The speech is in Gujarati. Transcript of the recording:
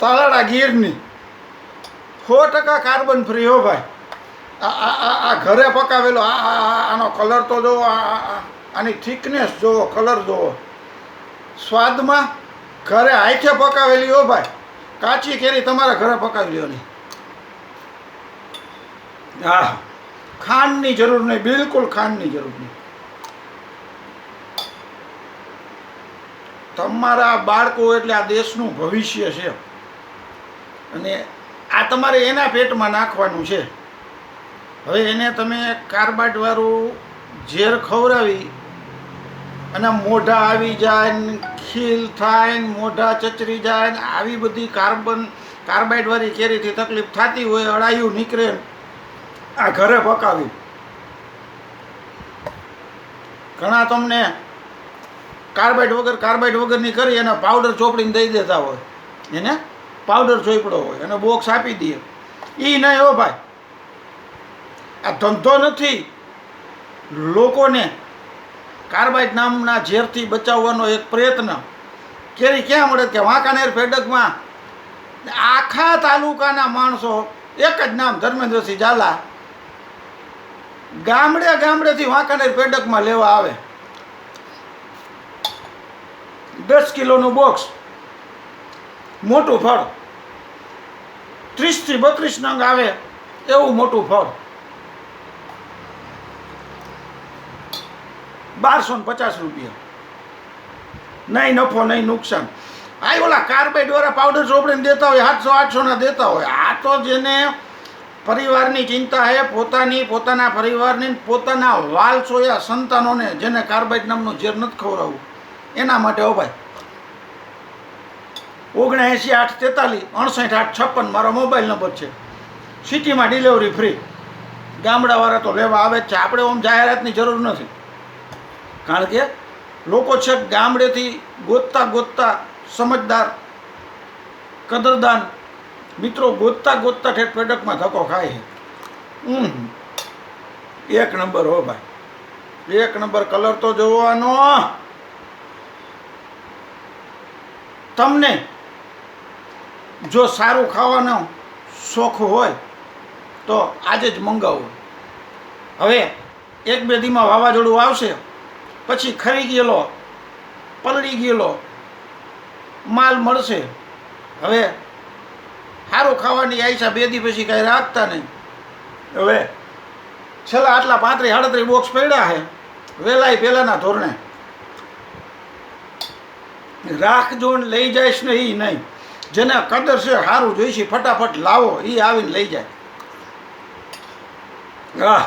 તાલાડા ગીરની. સો ટકા કાર્બન ફ્રી હો ભાઈ. આ ઘરે પકાવેલો, આ આનો કલર તો જુઓ આની થિકનેસ જુઓ કલર જુઓ સ્વાદમાં ઘરે હાથે પકાવેલી હો ભાઈ. કાચી કેરી તમારા ઘરે પકાવી લ્યો હા ખાંડની જરૂર નહીં, બિલકુલ ખાંડની જરૂર નહીં. તમારા બાળકો એટલે આ દેશનું ભવિષ્ય છે. અને આ તમારે એના પેટમાં નાખવાનું છે. હવે એને તમે કાર્બાઇડવાળું ઝેર ખવડાવી અને મોઢા આવી જાય ને ખીલ થાય ને મોઢા ચચરી જાય ને આવી બધી કાર્બન કાર્બાઇડવાળી કેરીથી તકલીફ થતી હોય અળાયું નીકળે આ ઘરે પકાવી. ઘણા તમને કાર્બાઇડ વગર કાર્બાઇડ વગરની કરી અને પાવડર ચોપડીને દઈ દેતા હોય. એને પાવડર ચોપડો હોય, અને બોક્સ આપી દઈએ. એ નહીં હો ભાઈ. આ ધંધો નથી. લોકોને કાર્બાઇડ નામના ઝેરથી બચાવવાનો એક પ્રયત્ન. કેરી ક્યાં મળે કે વાંકાનેર પેડકમાં આખા તાલુકાના માણસો, એક જ નામ ધર્મેન્દ્રસિંહ ઝાલા, ગામડે ગામડેથી વાંકાનેર પેડકમાં લેવા આવે. દસ કિલોનું બોક્સ મોટું ફળ. ત્રીસથી બત્રીસ નંગ આવે એવું મોટું ફળ. બારસો ને પચાસ રૂપિયા. નહીં નફો નહીં નુકસાન. આ ઓલા કાર્બાઇડ વાળા પાવડર ચોપડીને દેતા હોય આઠસો આઠસોના દેતા હોય. આ તો જેને પરિવારની ચિંતા છે પોતાની, પોતાના પરિવારની પોતાના પોતાના વાલસોયા સંતાનોને જેને કાર્બાઇડ નામનું ઝેર નથી ખવડાવવું. એના માટે હો ભાઈ. ઓગણએંસી આઠ તેતાલીસ અડસઠ આઠ છપ્પન, મારો મોબાઈલ નંબર છે. સિટીમાં ડિલિવરી ફ્રી. ગામડાવાળા તો લેવા આવે જ છે. આપણે ઓમ જાહેરાતની જરૂર નથી. કારણ કે લોકો છે ગામડેથી ગોતતા ગોતતા સમજદાર, કદરદાન, મિત્રો ગોતતા ગોતતા ઠેઠ પેડકમાં ધક્કો ખાય છે. હમ. એક નંબર હો ભાઈ. એક નંબર કલર તો જોવાનો. તમને જો સારું ખાવાનો શોખ હોય, તો આજે જ મંગાવવું હવે એક બે દીમાં વાવાઝોડું આવશે, પછી ખરી ગયેલો, પલળી ગયેલો, માલ મળશે. હવે સારું ખાવાની આઈસા બે દી પછી કાંઈ રાખતા નહીં. હવે છેલ્લા આટલા પાંત્રીસ આડત્રીસ બોક્સ પડ્યા છે વહેલાય પહેલાંના ધોરણે. રાખજો ને લઈ જઈશ નહીં નહીં. જેને કદર છે સારું જોઈશે ફટાફટ લાવો એ આવીને લઈ જાય. હા